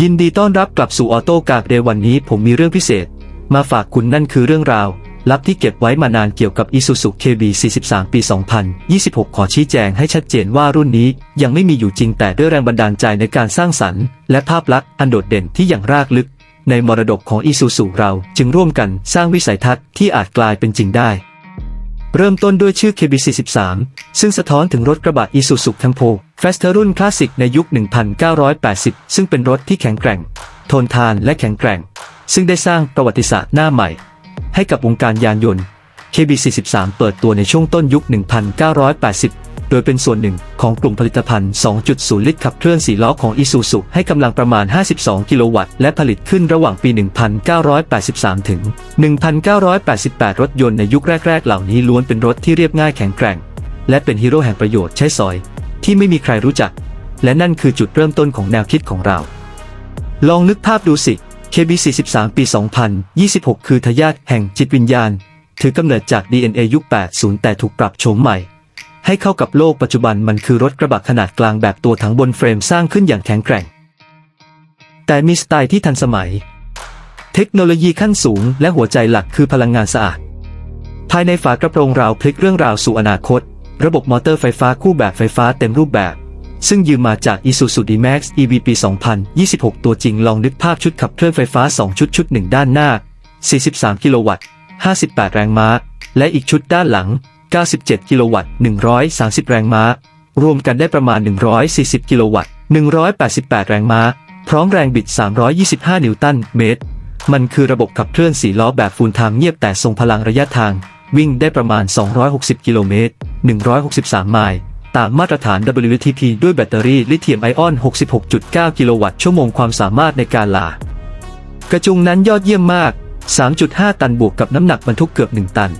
ยินดีต้อนรับกลับสู่ออโต้กาเดวันนี้ผมมีเรื่องพิเศษ มาฝากคุณนั่นคือเรื่องราว ลับที่เก็บไว้มานานเกี่ยวกับ Isuzu KB 43 ปี 2026 ขอชี้แจงให้ชัดเจนว่ารุ่นนี้ยังไม่มีอยู่จริงแต่ด้วยแรงบันดาลใจในการสร้างสรรค์ และภาพลักษณ์อันโดดเด่นที่อย่างรากลึก ในมรดกของ Isuzu เราจึงร่วมกันสร้างวิสัยทัศน์ที่อาจกลายเป็นจริงได้ เริ่มต้นด้วยชื่อ KB43 ซึ่งสะท้อนถึงรถกระบะ Isuzu Campo Faster รุ่นคลาสสิกในยุค 1980 ซึ่งเป็นรถที่แข็งแกร่ง ทนทานและแข็งแกร่ง ซึ่งได้สร้างประวัติศาสตร์หน้าใหม่ ให้กับวงการยานยนต์ KB43 เปิดตัวในช่วงต้นยุค 1980 โดยเป็นส่วนหนึ่งของกลุ่มผลิตภัณฑ์ 2.0 ลิตรขับเคลื่อน4ล้อของ Isuzu ให้กำลังประมาณ 52 กิโลวัตต์ และผลิตขึ้นระหว่างปี 1983 ถึง 1988 รถยนต์ในยุคแรก ๆ เหล่านี้ล้วนเป็นรถที่เรียบง่ายแข็งแกร่ง และเป็นฮีโร่แห่งประโยชน์ใช้สอย ที่ไม่มีใครรู้จัก และนั่นคือจุดเริ่มต้นของแนวคิดของเรา ลองนึกภาพดูสิ KB43 ปี 2026 คือทายาทแห่งจิตวิญญาณ ถือกำเนิดจาก DNA ยุค 80 แต่ถูกปรับโฉมใหม่ ให้เข้ากับโลกปัจจุบันมันคือรถกระบะขนาดกลางแบบตัวถังบนเฟรมสร้างขึ้นอย่างแข็งแกร่ง แต่มีสไตล์ที่ทันสมัย เทคโนโลยีขั้นสูงและหัวใจหลักคือพลังงานสะอาด ภายในฝากระโปรงราวพลิกเรื่องราวสู่อนาคต ระบบมอเตอร์ไฟฟ้าคู่แบบไฟฟ้าเต็มรูปแบบซึ่งยืมมาจาก Isuzu D-Max EV ปี 2026 ตัวจริงลองนึกภาพชุดขับเคลื่อนไฟฟ้า 2 ชุดชุดหนึ่งด้านหน้า 43 กิโลวัตต์ 58 แรงม้า และอีกชุดด้านหลัง 97 กิโลวัตต์ 130 แรงม้า รวมกันได้ประมาณ 140 กิโลวัตต์ 188 แรงม้า พร้อมแรงบิด 325 นิวตันเมตร มันคือระบบขับเคลื่อน4ล้อแบบฟูลไทม์เงียบแต่ทรงพลังระยะทาง วิ่งได้ประมาณ 260 กิโลเมตร 163 ไมล์ตามมาตรฐาน WLTP ด้วยแบตเตอรี่ลิเธียมไอออน 66.9 กิโลวัตต์ชั่วโมงความสามารถในการลากระจุงนั้นยอดเยี่ยมมาก 3.5 ตันบวกกับน้ำหนักบรรทุกเกือบ 1 ตัน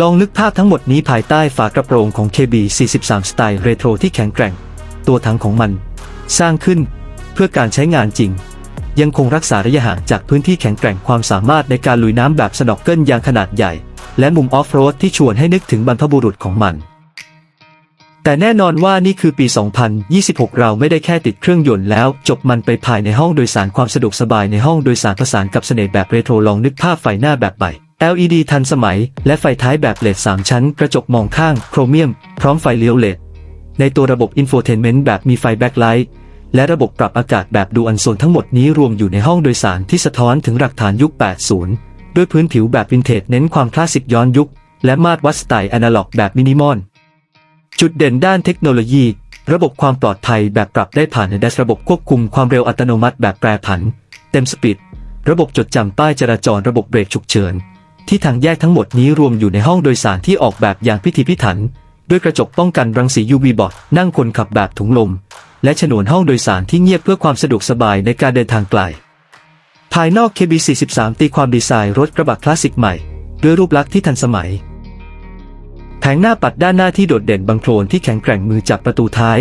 ลองนึกภาพทั้งหมดนี้ภายใต้ฝากระโปรงของ KB 43 สไตล์เรโทรที่แข็งแกร่ง ตัวถังของมัน สร้างขึ้นเพื่อการใช้งานจริง ยังคงรักษาระยะห่างจากพื้นที่แข็งแกร่งความสามารถในการลุยน้ำแบบสนอกเกิลยางขนาดใหญ่ และมุมออฟโรดที่ชวนให้นึกถึงบรรพบุรุษของมัน แต่แน่นอนว่านี่คือปี 2026 เราไม่ได้แค่ติดเครื่องยนต์แล้ว จบมันไปภายในห้องโดยสารความสะดวกสบายในห้องโดยสารผสานกับเสน่ห์แบบเรโทรลองนึกภาพไฟหน้าแบบใหม่ LED ทันสมัย และไฟท้ายแบบเลด3 ชั้น กระจกมองข้าง โครเมียม พร้อมไฟเลี้ยวเลดในตัวระบบอินโฟเทนเมนต์แบบมีไฟแบ็คไลท์และระบบปรับอากาศแบบดูอันโซนทั้งหมดนี้รวมอยู่ในห้องโดยสารที่สะท้อนถึงหลักฐานยุค 80 ด้วยพื้นผิวแบบวินเทจเน้นความคลาสสิกย้อนยุค และมาตรวัดสไตล์อนาล็อกแบบมินิมอล จุดเด่นด้านเทคโนโลยี ระบบความปลอดภัยแบบปรับได้ผ่านในดัชระบบควบคุมความเร็วอัตโนมัติแบบแปรผัน เต็มสปีด ระบบจดจำป้ายจราจรระบบเบรกฉุกเฉิน ที่ทางแยกทั้งหมดนี้รวมอยู่ในห้องโดยสารที่ออกแบบอย่างพิถีพิถัน ด้วยกระจกป้องกันรังสี UV บอดนั่งคนขับแบบถุงลม และฉนวนห้องโดยสารที่เงียบเพื่อความสะดวกสบายในการเดินทางไกล ภายนอก KB43 ตีความดีไซน์รถกระบะคลาสสิกใหม่ ด้วยรูปลักษณ์ที่ทันสมัย แผงหน้าปัดด้านหน้าที่โดดเด่นบังโคลนที่แข็งแกร่งมือจับประตูท้าย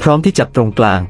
พร้อมที่จับตรงกลาง